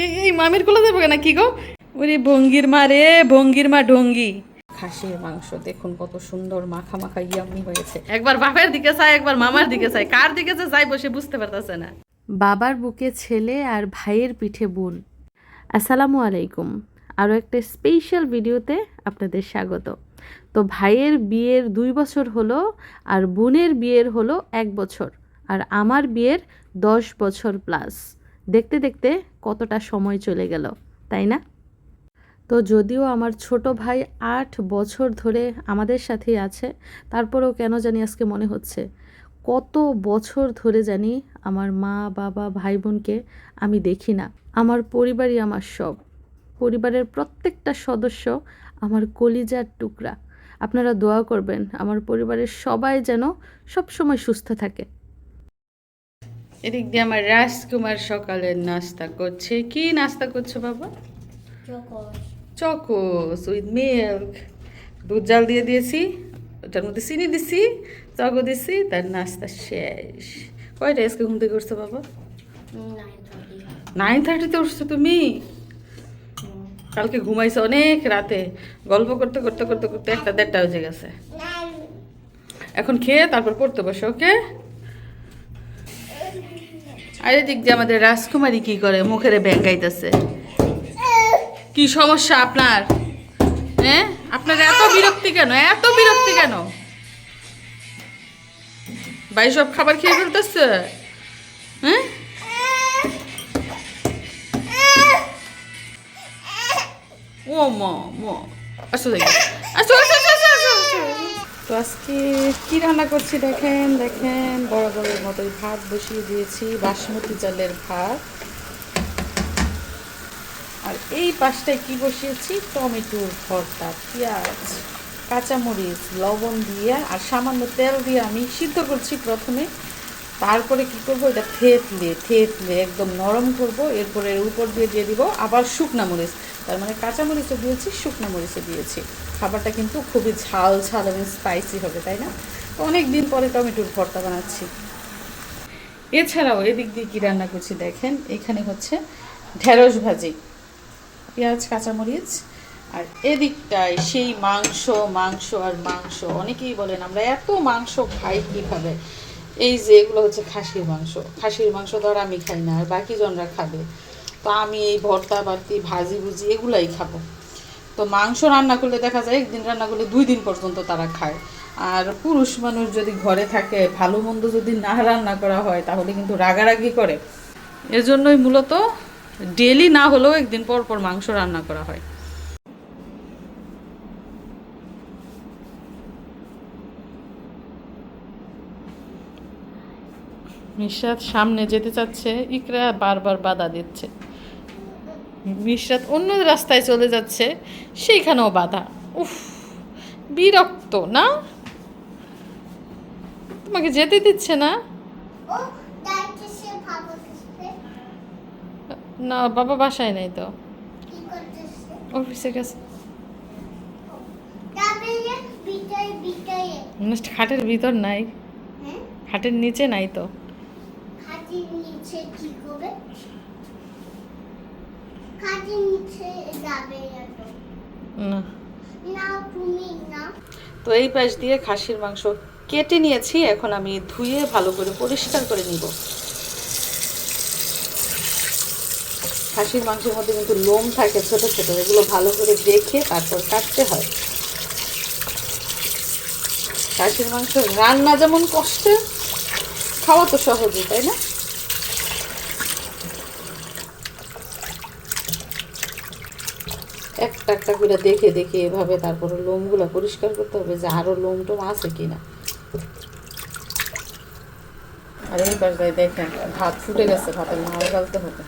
এই এই মামির কোলে যাব না কি গো? ওরে ভঙ্গির মা রে ভঙ্গির মা ডঙ্গি। খাসির মাংস দেখুন কত সুন্দর মাখা মাখা ইয়াম্মি হয়েছে। একবার বাপের দিকে চাই একবার মামার দিকে চাই কার দিকে যে যাই বসে বুঝতে পারতেছে না। বাবার বুকে ছেলে আর ভাইয়ের পিঠে বোন। আসসালামু আলাইকুম। আরও একটা স্পেশাল ভিডিওতে আপনাদের স্বাগত। তো ভাইয়ের বিয়ের দুই বছর হলো আর বোনের বিয়ের হলো এক বছর। আর আমার বিয়ের দশ বছর প্লাস দেখতে দেখতে কতটা সময় চলে গেল, তাই না? তো যদিও আমার ছোট ভাই আট বছর ধরে আমাদের সাথেই আছে, তারপরেও কেন জানি আজকে মনে হচ্ছে, কত বছর ধরে জানি আমার মা, বাবা ভাই বোনকে আমি দেখি না, আমার পরিবারই আমার সব, পরিবারের প্রত্যেকটা সদস্য আমার কলিজার টুকরা। আপনারা দোয়া করবেন, আমার পরিবারের সবাই যেন সব সময় সুস্থ থাকে। এদিক দিয়ে আমার রাজকুমার সকালের নাস্তা করছে। কি নাস্তা করছ বাবা? চকোস। With milk. দুধ জাল দিয়ে দিয়েছি ওটার মধ্যে চিনি দিছি চকো দিছি তার নাস্তা শেষ। কয়টা আজকে ঘুম থেকে উঠছো বাবা? নাইন থার্টিতে উঠছো তুমি? কালকে ঘুমাইছো অনেক রাতে। গল্প করতে করতে করতে করতে একটা দেড়টা বেজে গেছে। এখন খেয়ে তারপর পড়তে বসে ওকে? আরে দিয়ে আমাদের রাজকুমারী কি করে? মুখের ব্যাঙ্গাইতেছে কি সমস্যা আপনার? হ্যাঁ আপনার এত বিরক্তি কেন? এত বিরক্তি কেন? ভাই সব খাবার খেয়ে ফেলতেছে? হ্যাঁ ও মা মা। আসো দেখি। আসো, আসো। তো আজকে কি রান্না করছি দেখেন দেখেন বড় বড়ের মতোই ভাত বসিয়ে দিয়েছি, বাসমতি চালের ভাত। আর এই পাশটায় কি বসিয়েছি? টমেটোর ভর্তা, পেঁয়াজ, কাঁচামরিচ, লবণ দিয়ে, আর সামান্য তেল দিয়ে আমি সিদ্ধ করছি প্রথমে। তারপরে কি করব? এটা থেতলে থেতলে একদম নরম করব। এরপরে এর উপর দিয়ে দিয়ে দিব আবার শুকনা মরিচ। তার মানে কাঁচামরিচও দিয়েছি, শুকনা মরিচও দিয়েছি। খাবারটা কিন্তু খুবই ঝাল ঝাল এবং স্পাইসি হবে, তাই না? অনেক দিন পরে টমেটোর ভর্তা বানাচ্ছি। এছাড়াও এদিক দিয়ে কী রান্না করছি দেখেন, এখানে হচ্ছে ঢেঁড়স ভাজি, পেঁয়াজ, কাঁচামরিচ, আর এদিকটায় সেই মাংস মাংস আর মাংস, অনেকেই বলেন আমরা এত মাংস খাই কীভাবে? এই যে এগুলো হচ্ছে খাসির মাংস। খাসির মাংস আর আমি খাই না, আর বাকি জনরা খাবে। তো আমি এই ভর্তা বাতি ভাজি ভুজি এগুলাই খাব। তো মাংস রান্না করলে দেখা যায় একদিন রান্না করলে দুই দিন পর্যন্ত তারা খায়। আর পুরুষ মানুষ যদি ঘরে থাকে, ভালো মন্দ যদি না রান্না করা হয়, তাহলে কিন্তু রাগারাগি করে। এজন্যই মূলত ডেলি না হলেও একদিন পর পর মাংস রান্না করা হয়। মিশরাত সামনে যেতে চাচ্ছে, ইকরা বারবার বাধা দিচ্ছে। মিশরাত অন্য রাস্তায় চলে যাচ্ছে সেইখানেও বাধা। উফ বিরক্ত না? তোমাকে যেতে দিচ্ছে না? না বাবা বাসায় নাই তো। অফিসে গেছে। মানে খাটের ভিতর নাই। হ্যাঁ? খাটের নিচে নাই তো খাটির নিচে কি করবে খাটির নিচে যাবে না তো। এই পাশ দিয়ে খাসির মাংস কেটে নিয়েছি এখন আমি ধুয়ে ভালো করে পরিষ্কার করে নিব। খাসির মাংসের মধ্যে কিন্তু লোম থাকে ছোট ছোট এগুলো ভালো করে দেখে তারপর কাটতে হয়। খাসির মাংস রান্না যেমন কষ্টে খাওয়া তো সহজই তাই না? একটা একটা করে দেখে দেখে এভাবে তারপরে লোমগুলো পরিষ্কার করতে হবে যে আরও লোম টোম আছে কিনা। আর এই দেখেন, ভাত ফুটে গেছে, ভাতের মাল গালতে হবে।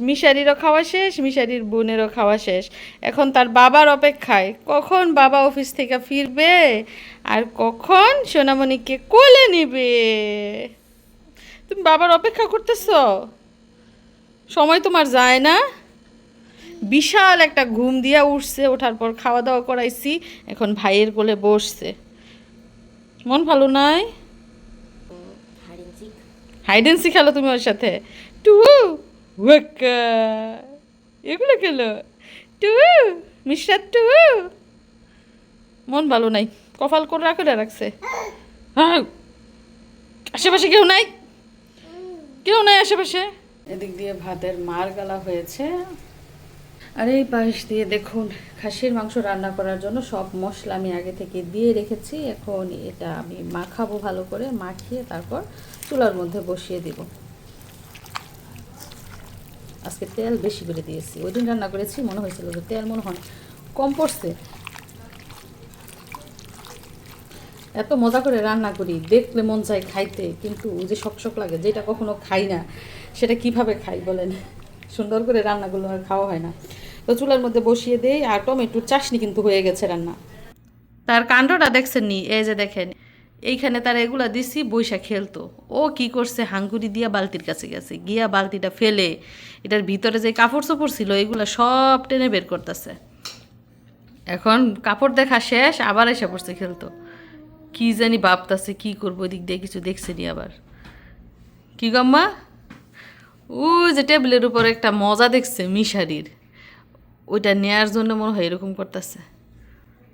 মিশারিরও খাওয়া শেষ মিশারির বোনেরও খাওয়া শেষ। এখন তার বাবার অপেক্ষায়। কখন বাবা অফিস থেকে ফিরবে? আর কখন সোনামণিকে কোলে নিবে? তুমি বাবার অপেক্ষা করতেছ? সময় তোমার যায় না? বিশাল একটা ঘুম দিয়া উঠছে ওঠার পর খাওয়া দাওয়া করাইছি এখন ভাইয়ের কোলে বসছে। মন ভালো নাই? হাইড অ্যান্ড খেলো তুমি ওর সাথে। টু ওয়াক্কা এগুলো খেলো টু মিশ্রা টু মন ভালো নাই কপাল করে রাখে রাখছে। হ্যাঁ আশেপাশে কেউ নাই? কেউ নাই আশেপাশে? এদিক দিয়ে ভাতের মার গালা হয়েছে। আর এই পাশ দিয়ে দেখুন খাসির মাংস রান্না করার জন্য সব মশলা আমি আগে থেকে দিয়ে রেখেছি। এখন এটা আমি মাখাবো ভালো করে মাখিয়ে তারপর চুলার মধ্যে বসিয়ে দিব। আজকে তেল বেশি করে দিয়েছি। ওই দিন রান্না করেছি, মনে হয়েছিল যে তেল মনে হয় কম পড়ছে। এত মজা করে রান্না করি, দেখলে মন চায় খাইতে, কিন্তু যে শক শক লাগে, যেটা কখনো খাই না, সেটা কীভাবে খাই বলেন? সুন্দর করে রান্নাগুলো খাওয়া হয় না। তো চুলার মধ্যে বসিয়ে দেই, আর টমেটোর চাশনি কিন্তু হয়ে গেছে রান্না। তার কাণ্ডটা দেখছেন নি এই যে দেখেন এইখানে তার এগুলা দিছি বৈশা খেলতো। ও কি করছে, হাঙ্গুরি দিয়া বালতির কাছে গেছে। গিয়া বালতিটা ফেলে, এটার ভিতরে যে কাপড় চোপড় ছিল, এগুলা সব টেনে বের করতেছে। এখন কাপড় দেখা শেষ, আবার এসে পড়ছে খেলতো। কি জানি ভাবতাছে, কি করব ওই দিক দিয়ে কিছু দেখছে নি আবার। কি গম্মা ও যে টেবিলের উপর একটা মজা দেখছে মিশারির। ওইটা নেয়ার জন্য মনে হয় এরকম করতেছে।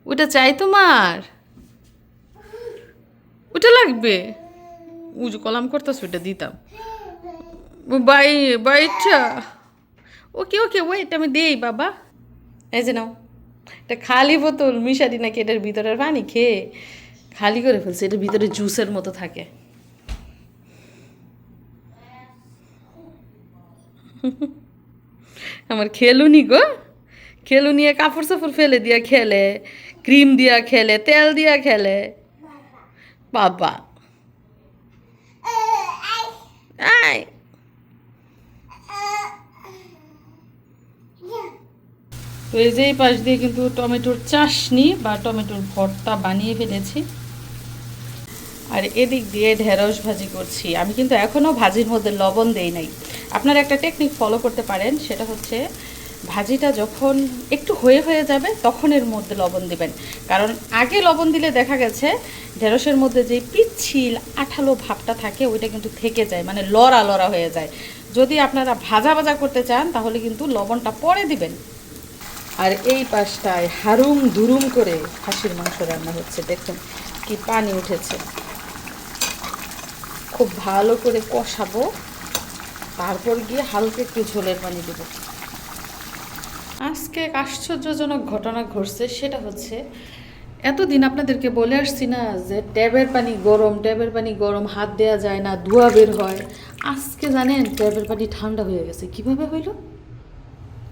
ওইটা চাই তোমার? ওটা লাগবে। উজু কলাম করতেছে, ওইটা দিতাম। বাই বাইটা ওকে ওকে ওয়েট আমি দেই, বাবা। এই যে নাও, এটা খালি বোতল মিশারি নাকি এটার ভিতরের পানি খেয়ে খালি করে ফেলছে এটার ভিতরে জুসের মতো থাকে। আমার খেলুনি গো খেলুনিয়ে কাপড় চাপড় ফেলে দিয়া খেলে, ক্রিম দিয়া খেলে, তেল দিয়া খেলে। বাবা। আয়। তো এই যে এই পাশ দিয়ে কিন্তু টমেটোর চাশনি বা টমেটোর ভর্তা বানিয়ে ফেলেছি। আর এদিক দিয়ে ঢেঁড়স ভাজি করছি। আমি কিন্তু এখনও ভাজির মধ্যে লবণ দেই নাই। আপনারা একটা টেকনিক ফলো করতে পারেন, সেটা হচ্ছে ভাজিটা যখন একটু হয়ে হয়ে যাবে, তখন এর মধ্যে লবণ দিবেন। কারণ আগে লবণ দিলে দেখা গেছে, ঢেঁড়সের মধ্যে যে পিচ্ছিল আঠালো ভাবটা থাকে, ওইটা কিন্তু থেকে যায় মানে লড়া লড়া হয়ে যায়। যদি আপনারা ভাজা ভাজা করতে চান, তাহলে কিন্তু লবণটা পরে দিবেন। আর এই পাশটায় হারুম দুরুম করে খাসির মাংস রান্না হচ্ছে। দেখুন কি পানি উঠেছে। খুব ভালো করে কষাবো, তারপর গিয়ে হালকা একটু ঝোলের পানি দেবো। আজকে এক আশ্চর্যজনক ঘটনা ঘটছে, সেটা হচ্ছে, এতদিন আপনাদেরকে বলে আসছি না যে ট্যাবের পানি গরম ট্যাবের পানি গরম, হাত দেওয়া যায় না, ধোয়া বের হয়। আজকে জানেন ট্যাবের পানি ঠান্ডা হয়ে গেছে। কীভাবে হইল?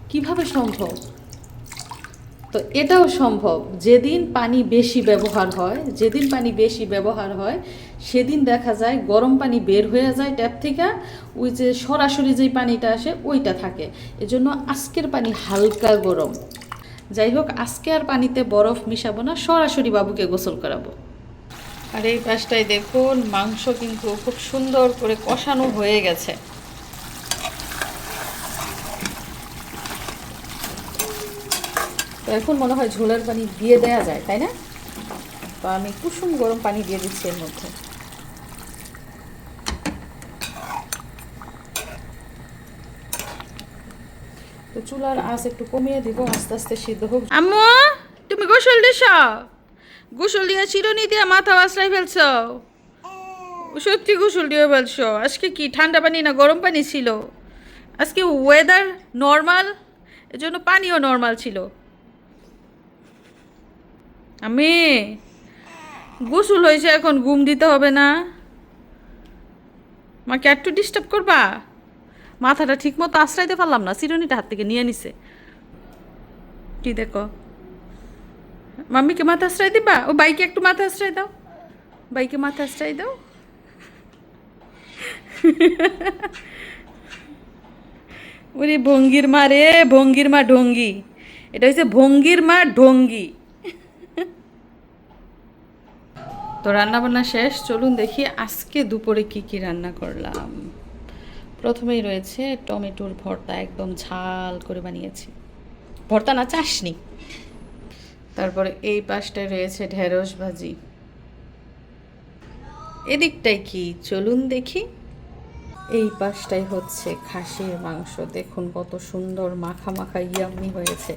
কীভাবে সম্ভব? তো এটাও সম্ভব। যেদিন পানি বেশি ব্যবহার হয়, যেদিন পানি বেশি ব্যবহার হয়, সেদিন দেখা যায় গরম পানি বের হয়ে যায় ট্যাপ থেকে, ওই যে সরাসরি যেই পানিটা আসে ওইটা থাকে। এজন্য আজকের পানি হালকা গরম। যাই হোক, আজকে আর পানিতে বরফ মিশাবো না, সরাসরি বাবুকে গোসল করাবো। আর এই পাশটায় দেখুন, মাংস কিন্তু খুব সুন্দর করে কষানো হয়ে গেছে। এখন মনে হয় ঝোলার পানি দিয়ে দেয়া যায়, তাই না? তো আমি কুসুম গরম পানি দিয়ে দিচ্ছি এর মধ্যে। তো চুলার আঁচ একটু কমিয়ে দিব, আস্তে আস্তে সিদ্ধ হোক। আম্মু, তুমি গোসল দিস গোসল দিয়ে চিরুনি দিয়ে মাথা আশ্রয় ফেলছ? সত্যি গোসল দিয়ে ফেলছো? আজকে কি ঠান্ডা পানি না গরম পানি ছিল? আজকে ওয়েদার নর্মাল এজন্য পানিও নর্মাল ছিল। আমি গোসল হয়েছে, এখন ঘুম দিতে হবে না। মাকে একটু ডিস্টার্ব করবা? মাথাটা ঠিক মতো আশ্রাইতে পারলাম না চিরুনিটা হাত থেকে নিয়ে নিছে। কি দেখো? মাম্মিকে মাথা আশ্রয় দিবা? ও বাইকে একটু মাথা আশ্রয় দাও। বাইকে মাথা আশ্রয় দাও। ওরে ভঙ্গির মা রে, ভঙ্গির মা ঢঙ্গি। এটা হচ্ছে ভঙ্গির মা ঢঙ্গি। তো রান্না বান্না শেষ, চলুন দেখি আজকে দুপুরে কি কি রান্না করলাম। প্রথমেই রয়েছে টমেটোর ভর্তা, একদম ঝাল করে বানিয়েছি। ভর্তা না, চাসনি। তারপরে এই পাশটায় রয়েছে ঢেঁড়স ভাজি। এদিকটায় কি? চলুন দেখি। এই পাশটাই হচ্ছে খাসির মাংস। দেখুন কত সুন্দর, মাখা মাখা ইয়াম্মি হয়েছে।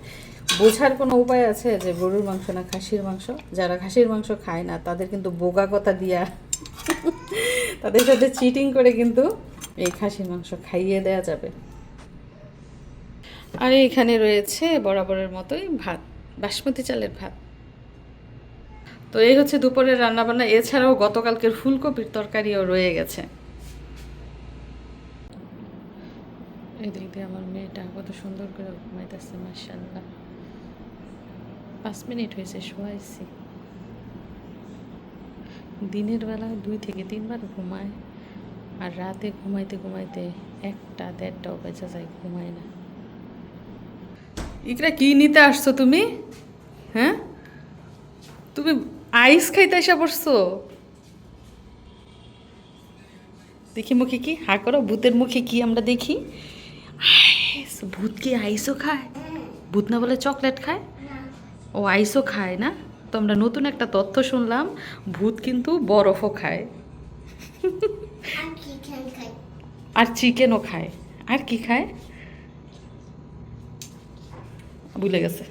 বোঝার কোনো উপায় আছে যে গরুর মাংস না খাসির মাংস? যারা খাসির মাংস খায় না, তাদের কিন্তু বোগা কথা দিয়া তাদের সাথে চিটিং করে কিন্তু এই খাসির মাংস খাইয়ে দেয়া যাবে। আর এখানে রয়েছে বরাবরের মতোই ভাত, বাসমতি চালের ভাত। তো এই হচ্ছে দুপুরের রান্নাবান্না। এছাড়াও গতকালকের ফুলকপির তরকারিও রয়ে গেছে। এই দিক দিয়ে আমার মেয়েটা কত সুন্দর করে ঘুমাইতেছে মার্শাল্লাহ পাঁচ মিনিট হয়েছে, শোয়াইছি। দিনের বেলা দুই থেকে তিনবার ঘুমায়, আর রাতে ঘুমাইতে ঘুমাইতে একটা দেড়টাও বেঁচে যায়, ঘুমায় না। ইকরা, কি নিতে আসছো তুমি? হ্যাঁ? তুমি আইস খাইতে এসে পড়ছো? দেখি মুখে কি? হা করো, ভূতের মুখে কি আমরা দেখি? ভূত কি আইসও খায়? ভূত না বলে চকলেট খায়? ও আইসও খায় না। তো আমরা নতুন একটা তথ্য শুনলাম ভূত কিন্তু বরফও খায়। আর চিকেনও খায়। আর কি খায়? ভুলে গেছে।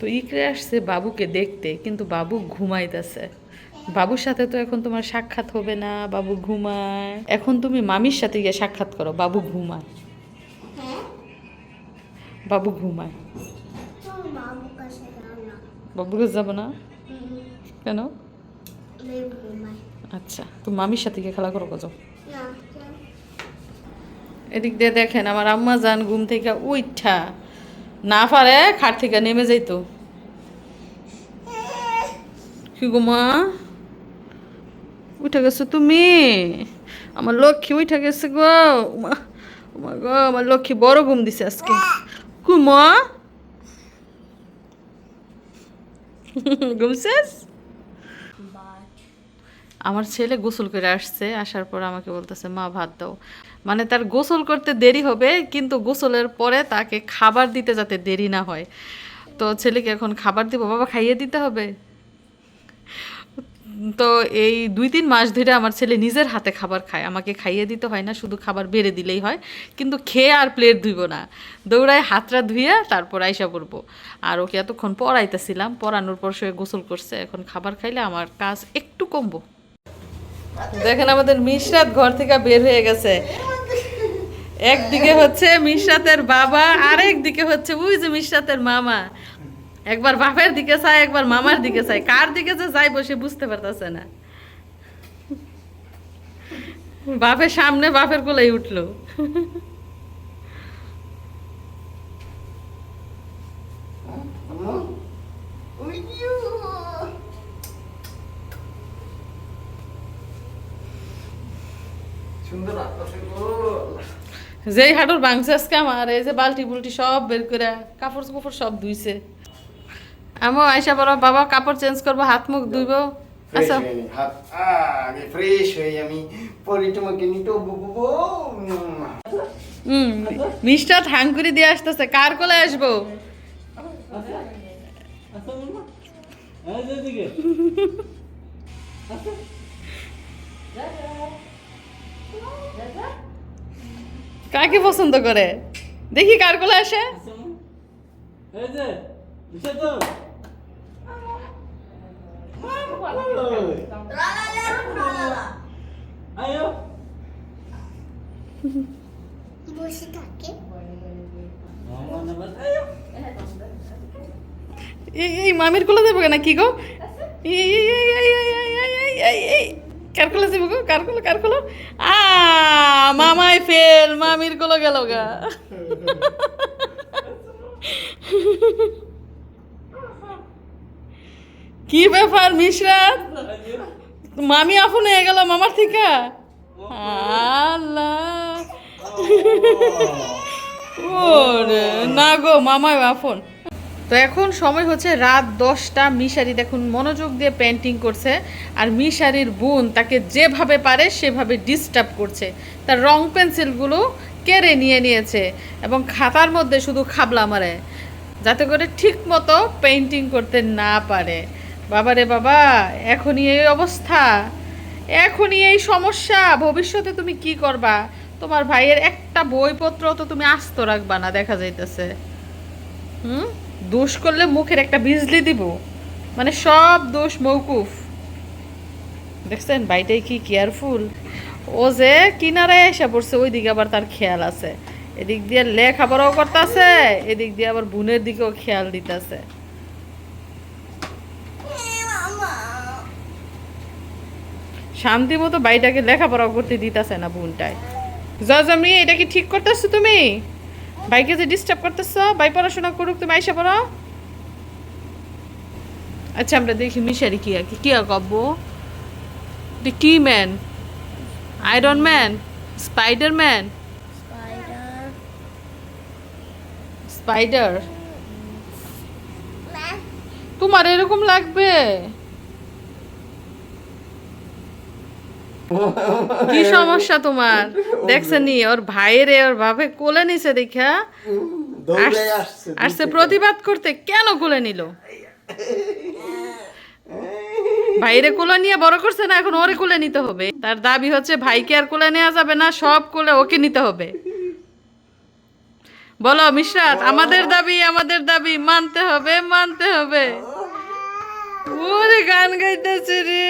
তো ইকরে আসছে বাবুকে দেখতে কিন্তু বাবু ঘুমাইতেছে। বাবুর সাথে তো এখন তোমার সাক্ষাৎ হবে না বাবু ঘুমায়। এখন তুমি মামির সাথে গিয়ে সাক্ষাৎ করো বাবু ঘুমায়। হ্যাঁ? বাবু ঘুমায়। কাছে যাব না? কেন? আচ্ছা তুমি মামির সাথে গিয়ে খেলা করো না এদিক দিয়ে দেখেন, আমার আম্মা যান ঘুম থেকে উইঠা। না পারে, খাট থেকে নেমে যাইতো কি মা? উঠে গেছো তুমি? আমার লক্ষ্মী উঠে গেছে গো। মা মা গো, আমার লক্ষ্মী বড় ঘুম দিছে আজকে। কুমা আমার ছেলে গোসল করে আসছে, আসার পর আমাকে বলতেছে, মা, ভাত দাও। মানে তার গোসল করতে দেরি হবে, কিন্তু গোসলের পরে তাকে খাবার দিতে যাতে দেরি না হয়। তো ছেলেকে এখন খাবার দিব, বাবা খাইয়ে দিতে হবে। তো এই দুই তিন মাস ধরে আমার ছেলে নিজের হাতে খাবার খায়। আমাকে খাইয়ে দিতে হয় না, শুধু খাবার বেড়ে দিলেই হয়। কিন্তু খেয়ে আর প্লেট ধুইব না। দৌড়ায় হাতটা ধুয়ে তারপর আইসা পড়ব। আর ওকে এতক্ষণ পড়াইতেছিলাম। পড়ানোর পর সে গোসল করছে। এখন খাবার খাইলে আমার কাজ একটু কমবো। দেখেন আমাদের মিশরাত ঘর থেকে বের হয়ে গেছে। একদিকে হচ্ছে মিশরাতের বাবা আর একদিকে হচ্ছে ওই যে মিশরাতের মামা। একবার বাপের দিকে চাই একবার মামার দিকে চাই কার দিকে যে যাই বসে বুঝতে পারতেছে না। বাপের সামনে বাপের কোলেই উঠল। যেই হাঁটুর ভাঙছে আজকে আমার, এই যে বালটি বুলটি সব বের করে কাপড় কাপড় সব ধুইছে। আমও আইসা বড় বাবা কাপড় চেঞ্জ করব হাত মুখ ধুইব। আচ্ছা হাত আগে ফ্রেশ হয়ে আমি পরে তোমাকে নিতে বুবু হুম মিষ্টা দিয়ে আসতেছে কার কোলে আসব? কাকে পছন্দ করে? দেখি কার কোলে আসে। এই যে বুঝছ এই মামির কোলে দেবো না কি গো কার কোলা দেবো গো কার কোলা কার মামাই ফেল মামির কোলা গেল গা কি ব্যাপার মিশরাত মামি আপন হয়ে গেল মামার থেকে? আল্লাহ। না গো, মামাই আপন। তো এখন সময় হচ্ছে রাত দশটা, মিশারি দেখুন মনোযোগ দিয়ে পেন্টিং করছে, আর মিশারির বোন তাকে যেভাবে পারে সেভাবে ডিস্টার্ব করছে। তার রং পেন্সিলগুলো কেড়ে নিয়ে নিয়েছে এবং খাতার মধ্যে শুধু খাবলা মারে, যাতে করে ঠিক মতো পেন্টিং করতে না পারে। বাবারে বাবা, এখনই এই অবস্থা। এখনই এই সমস্যা। ভবিষ্যতে তুমি কি করবা? তোমার ভাইয়ের একটা বইপত্র তো তুমি আস্ত রাখবা না, দেখা যাইতেছে। হুম? দোষ করলে মুখের একটা বিজলি দিব। মানে সব দোষ মৌকুফ। দেখছেন, ভাইটাই কি কেয়ারফুল ও যে কিনারে এসে পড়ছে ওই দিকে আবার তার খেয়াল আছে। এদিক দিয়ে লেখাপড়াও করতেছে, এদিক দিয়ে আবার বোনের দিকেও খেয়াল দিতেছে। শান্তি মতো বাড়িটাকে লেখাপড়া করতে দিতেছে না বোনটায় জজমি এটা কি ঠিক করতেছো তুমি? বাইকে যে ডিস্টার্ব করতেছো বাই পড়াশোনা করুক, তুমি আইসা পড়ো। আচ্ছা আমরা দেখি মিশারি কি আর কি কি আর কব কি man? Iron man? Spider man? Spider. তোমার এরকম লাগবে? কি সমস্যা তোমার? দেখছেনি ওর ভাইয়ের ওর ভাবে কোলে নিছে দেখা। আসছে আসছে প্রতিবাদ করতে কেন কোলে নিল? ভাইরে কোলে নিয়ে বড় করছে না এখন ওরে কোলে নিতে হবে। তার দাবি হচ্ছে ভাইকে আর কোলে নেওয়া যাবে না সব কোলে ওকে নিতে হবে। বলো মিশরাত আমাদের দাবি আমাদের দাবি মানতে হবে মানতে হবে। ওরে গান গাইতেছে রে।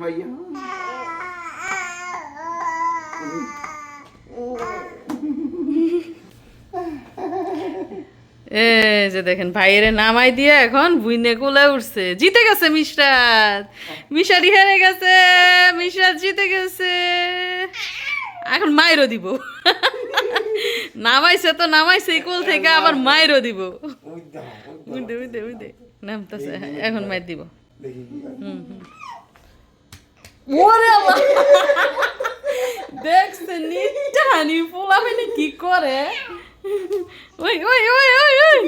ভাইয়া। এ যে দেখেন ভাইয়েরে নামাই দিয়ে এখন বুইনে কোলে উঠছে। জিতে গেছে মিশরাত মিশারি হেরে গেছে মিশরাত জিতে গেছে। এখন মাইরও দিব। নামাইছে তো নামাইছে কোল থেকে আবার মাইরও দিব। উইদে উইদে উইদে নামতেছে এখন মাইর দিব। দেখি কি হয়। ওরে আল্লাহ। দেখছে নিটা হানি পোলা মানে কি করে? ওই ওই ওই ওই ওই।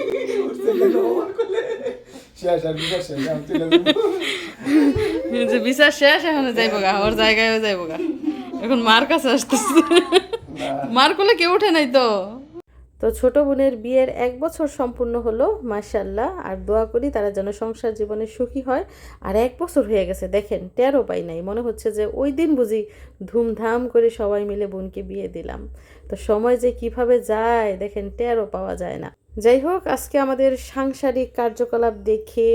বিচার শেষ এখন যাইব গা ওর জায়গায় যাইব গা। এখন মার কাছে আসতেছে। মার কোলে কেউ উঠে নাই তো। তো ছোট বোনের বিয়ের এক বছর সম্পূর্ণ হলো মাশাল্লাহ আর দোয়া করি তারা যেন সংসার জীবনে সুখী হয়। আর এক বছর হয়ে গেছে, দেখেন, টেরও পাই নাই। মনে হচ্ছে যে ওই দিন বুঝি ধুমধাম করে সবাই মিলে বোনকে বিয়ে দিলাম। তো সময় যে কীভাবে যায়, দেখেন, টেরও পাওয়া যায় না। যাই হোক, আজকে আমাদের সাংসারিক কার্যকলাপ দেখে,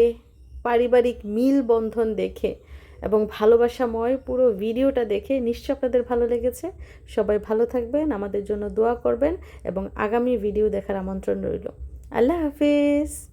পারিবারিক মিল বন্ধন দেখে এবং ভালোবাসাময় পুরো ভিডিওটা দেখে নিশ্চয় আপনাদের ভালো লেগেছে। সবাই ভালো থাকবেন, আমাদের জন্য দোয়া করবেন এবং আগামী ভিডিও দেখার আমন্ত্রণ রইল। আল্লাহ হাফিজ।